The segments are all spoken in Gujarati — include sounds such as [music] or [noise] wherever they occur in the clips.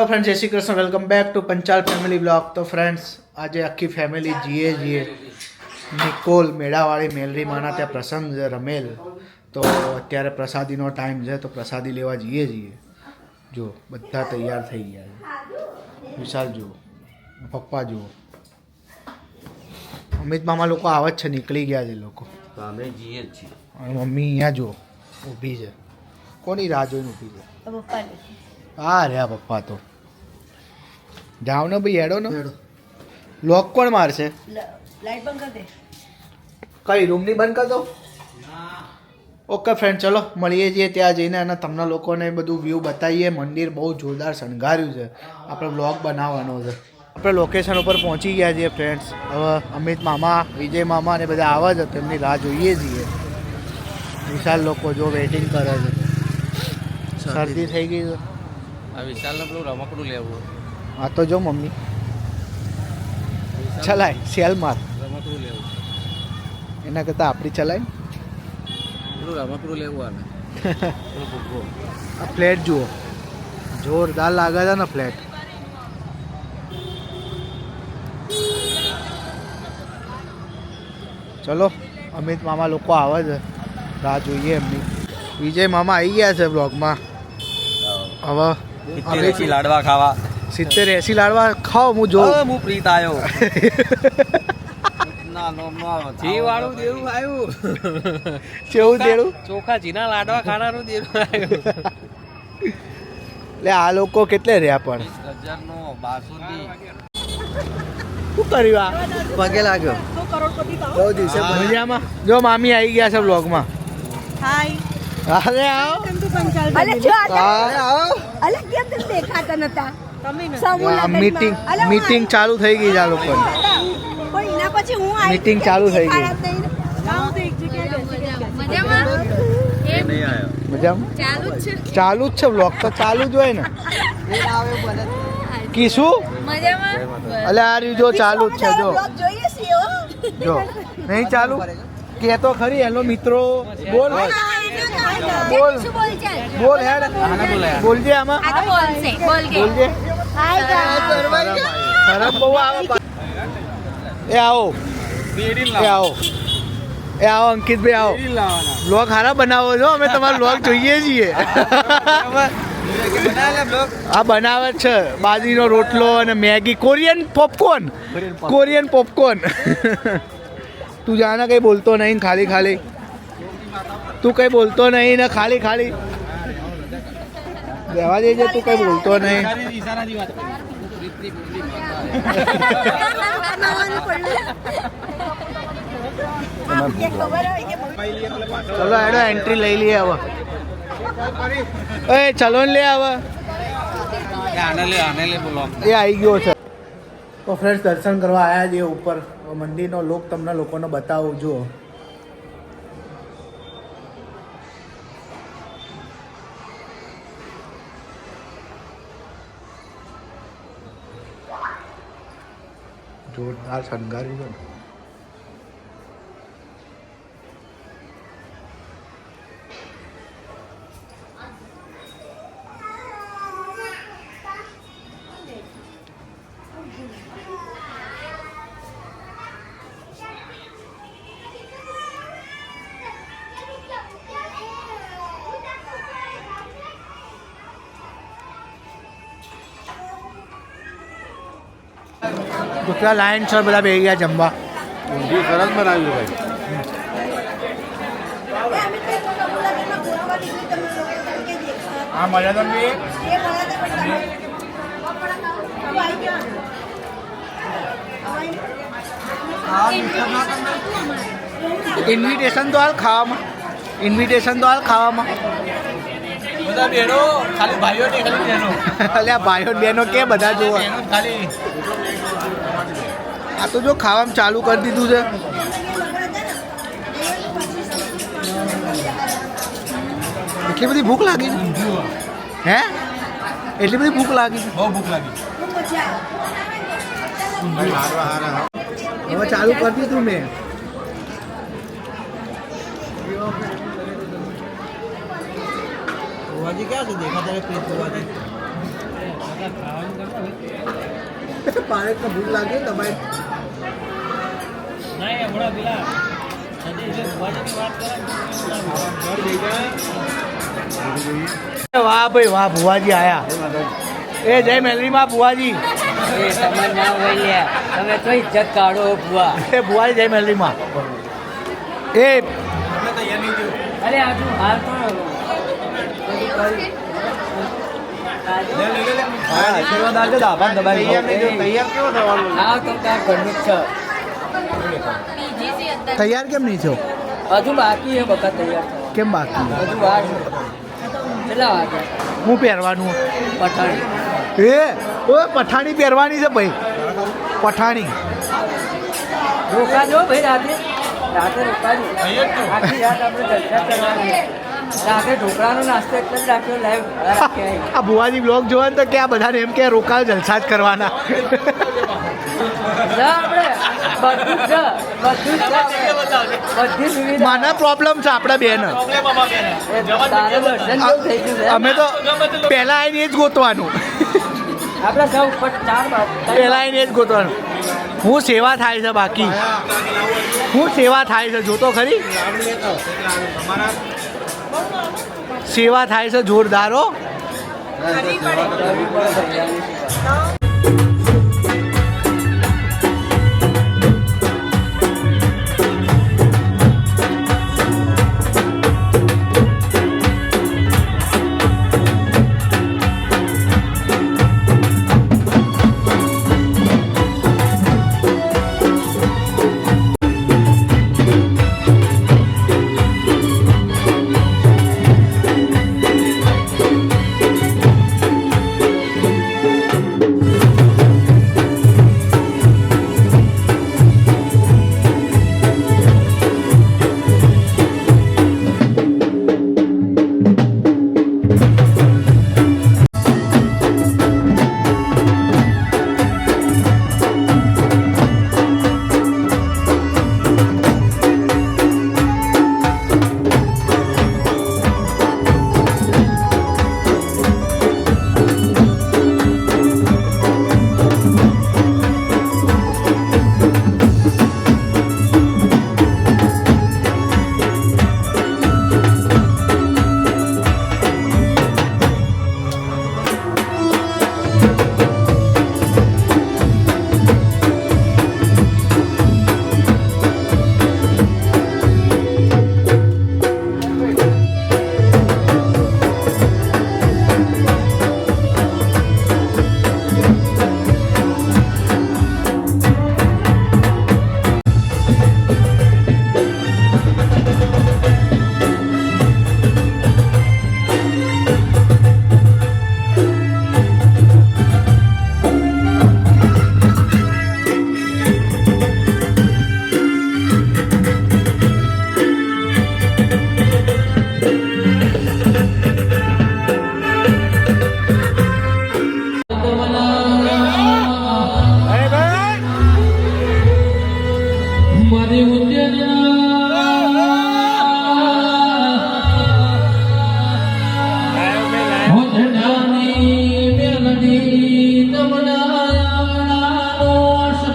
તો ફ્રેન્ડ જય Shri Krishna welcome back to Panchal family blog તો ફ્રેન્ડ્સ આજે આખી ફેમિલી જીએ જીએ નિકોલ મેળાવાળી મેલરી માના ત્યાં પ્રસંગ છે રમેલ તો અત્યારે પ્રસાદીનો ટાઈમ છે તો પ્રસાદી લેવા જઈએ છીએ જો બધા તૈયાર થઈ ગયા છે વિશાલ જુઓ પપ્પા જુઓ અમિત મામા લોકો આવે જ છે નીકળી ગયા છે લોકો તો અમે જઈએ જ છીએ અને મમ્મી અહીંયા જુઓ ઊભી છે કોની રાહ જોઈને ઊભી છે પપ્પાની હા રહ્યા પપ્પા તો જાઓ ને ભાઈ હેડો ને. લોક કોણ મારશે? લાઈટ બંધ કર દે. કઈ રૂમની બંધ કર દો ઓકે ફ્રેન્ડ ચલો મળીએ છીએ ત્યાં જઈને અને તમને લોકોને બધું વ્યૂ બતાવીએ. મંદિર બહુ જોરદાર શણગાર્યું છે. આપણે બ્લોગ બનાવવાનો છે. આપણે લોકેશન ઉપર પહોંચી ગયા છીએ ફ્રેન્ડ્સ હવે અમિત મામા વિજય મામા ને બધા આવા જ હતા એમની રાહ જોઈએ છીએ. વિશાલ લોકો જો વેઇટિંગ કરે છે. શરદી થઈ ગઈ છે. આ વિશાલને પેલું રમકડું લેવું હા તો જો મમ્મી. ચલાય સેલ માર. લેવું. એના કરતાં આપણી ચલાય. રમકડું લેવું આને. આ ફ્લેટ જુઓ. જોરદાર લાગે છે ને ફ્લેટ. ચલો અમિત મામા લોકો આવે છે. રાહ જોઈએ એમની. વિજય મામા આવી ગયા છે બ્લોગમાં હવે લાડવા ખાવા. સિત્તેર એસી લાડવા ખાઓ હું જોઉં. હું પ્રીત આવ્યો ના નો નો [laughs] જી વાળું દેવું આવ્યું કેવું [laughs] તેડું ચોખા જીના લાડવા ખાનાનું દેવું એટલે આ લોકો કેટલે રહ્યા પણ? શું કર્યું આ? પગે લાગ્યો. બહુ દિવસે મજામાં જો મામી આવી ગયા છે બ્લોગમાં હાય. અરે આવો. અલે આવો. અલે કેમ તમે દેખાતા નતા? મીટિંગ મીટિંગ ચાલુ થઈ ગઈ છે આ લોકોની. પણ એના પછી હું આવી Meeting ચાલુ થઈ ગઈ. ચાલુ જ છે. બ્લોક બ્લોગ તો ચાલુ જ હોય ને. કીશું અલે આ રહ્યું જો ચાલુ જ છે જો. જો. નહીં ચાલુ? કે તો ખરી હેલો મિત્રો બોલ. બોલ. બોલ હેડ. બોલજે આમાં. બોલજે. એ આવો એ આવો એ આવો અંકિતભાઈ આવો બ્લોગ હારા બનાવો છો અમે તમારો બ્લોગ જોઈએ છીએ આ બનાવે છે બાજરીનો રોટલો અને Maggi Korean popcorn Korean popcorn તું જાણે કઈ બોલતો નહીં ખાલી ખાલી તું કઈ બોલતો નહીં ને ખાલી ખાલી રહેવા દેજે તું કઈ બોલતો નહીં. ચલો એડો એન્ટ્રી લઈ લઈએ હવે. એ ચલો ને લે હવે. આને લે આને લે બોલો. એ આવી ગયો છે. તો ફ્રેન્ડ્સ દર્શન કરવા આવ્યા છીએ ઉપર. મંદિરનો લોક તમને લોકોને બતાવું જુઓ. જોરદાર શણગાર્યું છે ને. કેટલા લાઈન છે બધા ગયા જમવા. સરસ બનાવ્યું ભાઈ. હા ઇન્વિટેશન તો હાલ ખાવામાં. ઇન્વિટેશન તો હાલ ખાવામાં. બધા બેનો ખાલી ભાઈઓ નહીં ખાલી બેનો અલ્યા ભાઈઓ બહેનો કે બધા જોવા ખાલી. આ તો જો ખાવાનું ચાલુ કરી દીધું છે. એટલી બધી ભૂખ લાગી છે? હે? એટલી બધી ભૂખ લાગી? છે? બહુ ભૂખ લાગી. હવે ચાલુ કરી દીધું મેં. ભુવાજી ક્યાં છે? દેખાતા પ્લીઝ ભુવાજી. પારેખ ભૂખ લાગી તમારે વાહ ભાઈ વાહ ભુવાજી આયા. એ જય મેલરીમાં ભુવાજી. એ તમે ના હોય તમે તો ઇજ્જત કાઢો બુઆ એ ભુવાજી જય મેલરીમાં એ અરે આજુ હાલ તો આશીર્વાદ આપજો દાબા દબાઈ તૈયાર કેવો થવાનું હા તો ત્યાં ઘરનું જ છે. બીજી સી અંદર તૈયાર કેમ નહીં છો? હજુ બાકી છે બકા તૈયાર કેમ બાકી? હજુ વાર છે. કેટલા વાગે? હું પહેરવાનું? પઠાણી. એ ઓય પઠાણી પહેરવાની છે ભાઈ. પઠાણી. રોકાજો ભાઈ રાતે. રાતે રોકાજો. આખી રાત આપણે જલસા કરવાની. રાતે ઢોકળાનો નાસ્તો એક જ રાખ્યો લાઈવ આ ભુવાજી બ્લોગ જોવા તો કે આ બધાને એમ કે રોકાયો જલસા જ કરવાના. મને પ્રોબ્લેમ છે આપણા બેન અમે તો પહેલા આવીને એ જ ગોતવાનું. પહેલા આવીને એ જ ગોતવાનું. હું સેવા થાય છે બાકી. હું સેવા થાય છે જોતો ખરી? સેવા થાય છે જોરદારો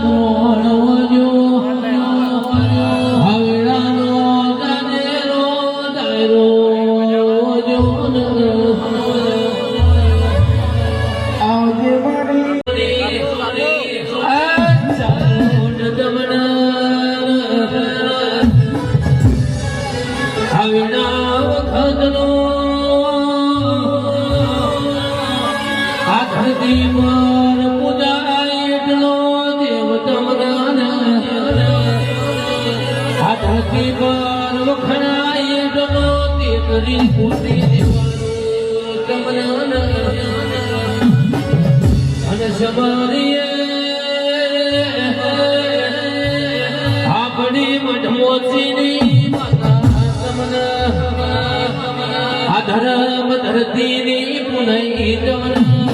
Lord. તમને આ ધરતીની તમને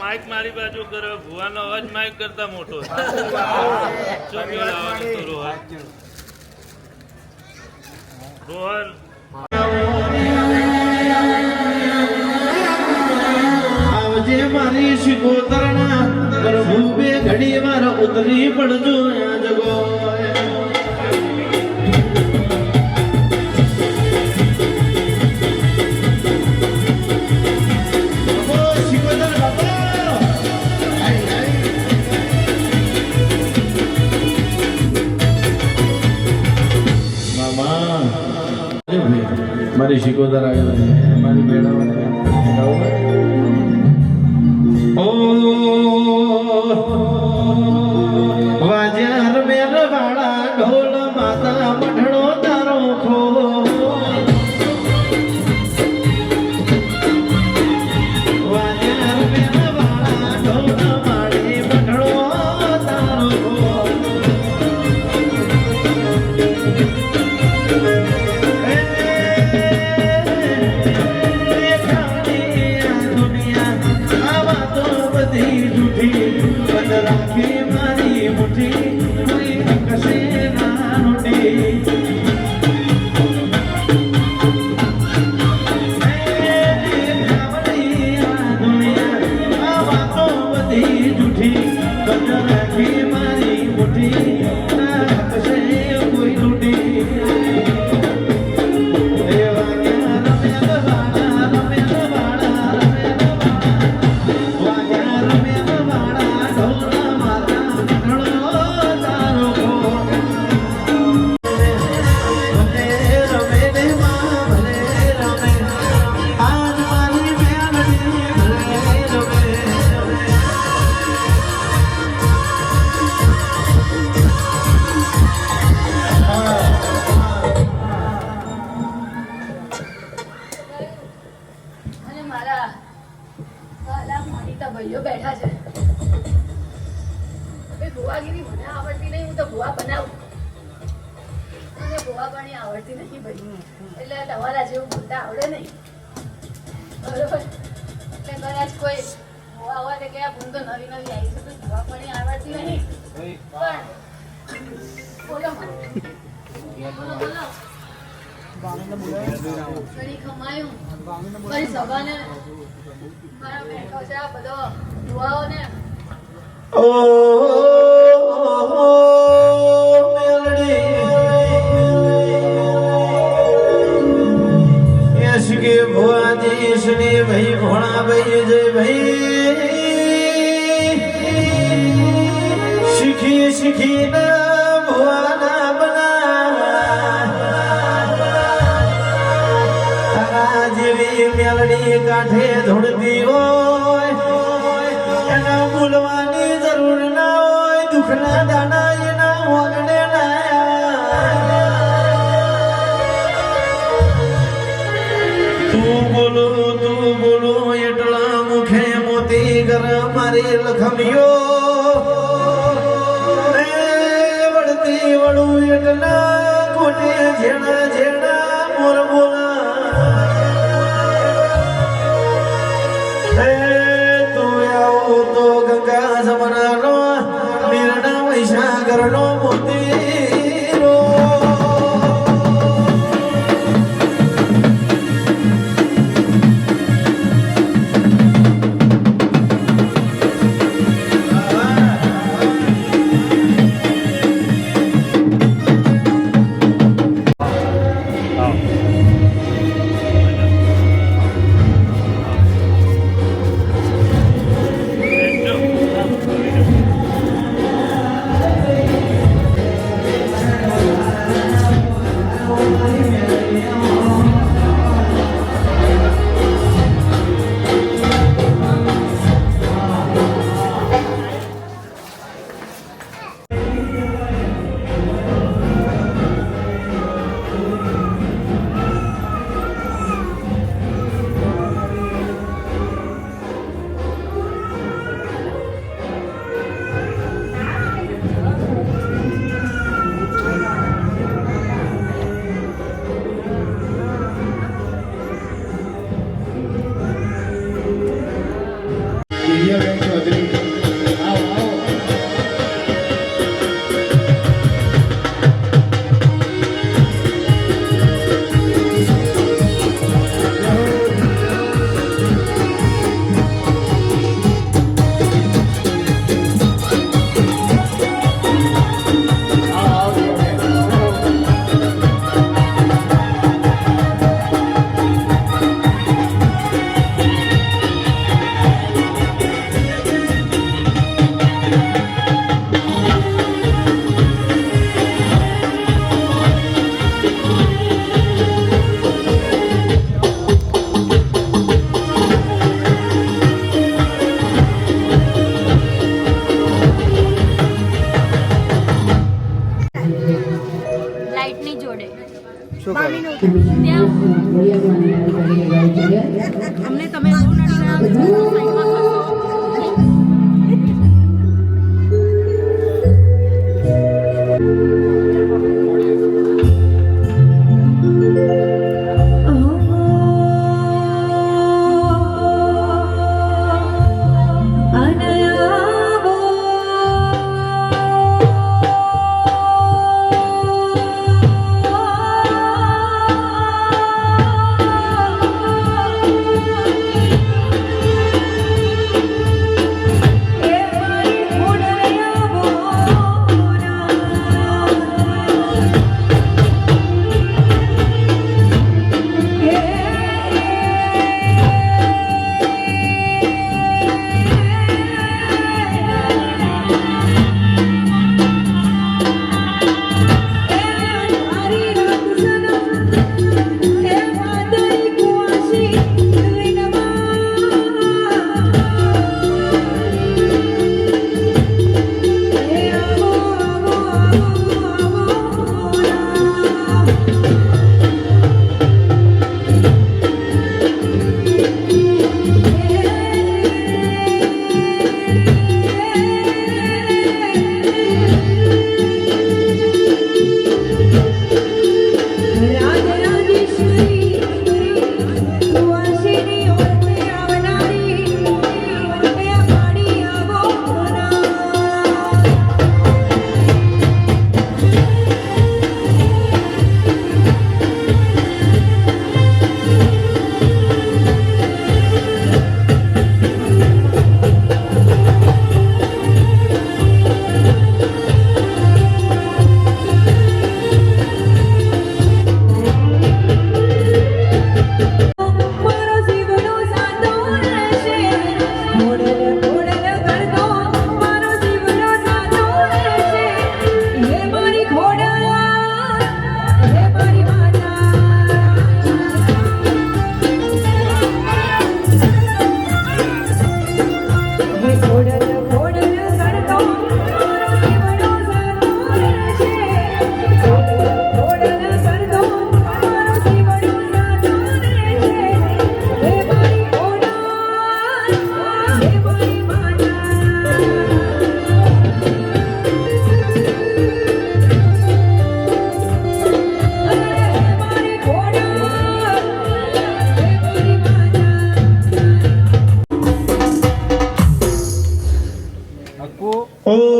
માઇક મારી બાજુ કરો. ભુવાનો અવાજ માઇક કરતા મોટો રોહન. આવજે મારી શિકોતરના પ્રભુ બે ઘડી વાર ઉતરી પડજો આ મારી શિકોતર આવી મારી મેળવવાની ઓ ભુવાગીરી મને આવડતી નહીં હું તો ભુવા બનાવું. મને ભુવા પાણી આવડતી નહીં ભાઈ. એટલે તમારા જેવું બોલતા આવડે નહીં. બરોબર? એટલે કદાચ કોઈ ભુવા હોય કે આ ભૂલ તો નવી નવી આવી છે તો ભુવા પાણી આવડતી નહીં. પણ બોલો. બોલો બોલો કમાયું મારી સભાને મારા બેઠો છે આ બધો દુઆઓને ઓ મેલડી યશ કે ભુવાજી શ્રી ભાઈ ભોણા ભાઈ જય ભાઈ. શીખી શીખી ના મારી લખમિયો વળતી વળું એટલા કોટે ઝેણા ઝેણા મોર Oh.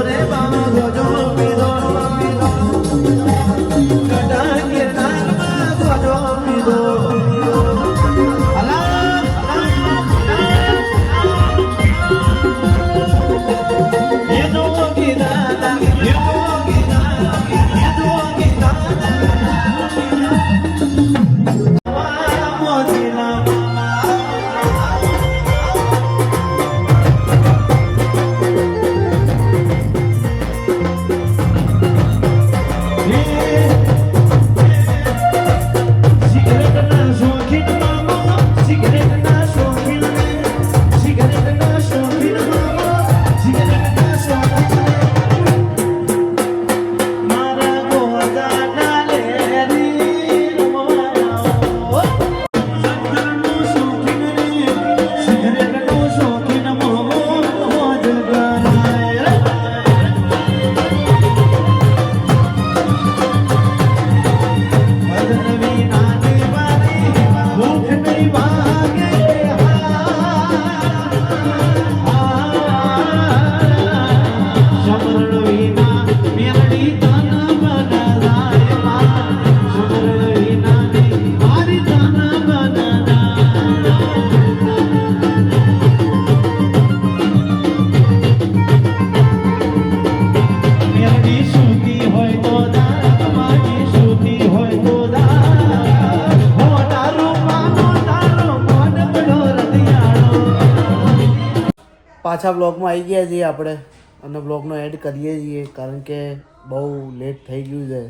પાછા બ્લોગમાં આવી ગયા છીએ આપણે. અને બ્લોગનો એડ કરીએ છીએ, કારણ કે બહુ લેટ થઈ ગયું છે.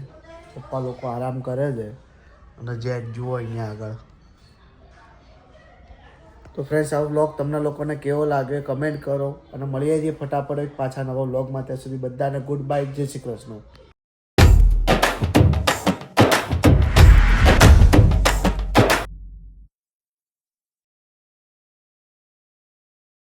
પપ્પા લોકો આરામ કરે છે. અને જે જુઓ અહીંયા આગળ. તો ફ્રેન્ડ્સ આ બ્લોગ તમને લોકોને કેવો લાગે કમેન્ટ કરો. અને મળીએ છીએ ફટાફટ પાછા નવા બ્લોગમાં ત્યાં સુધી બધાને ગુડ બાય જય શ્રી કૃષ્ણ.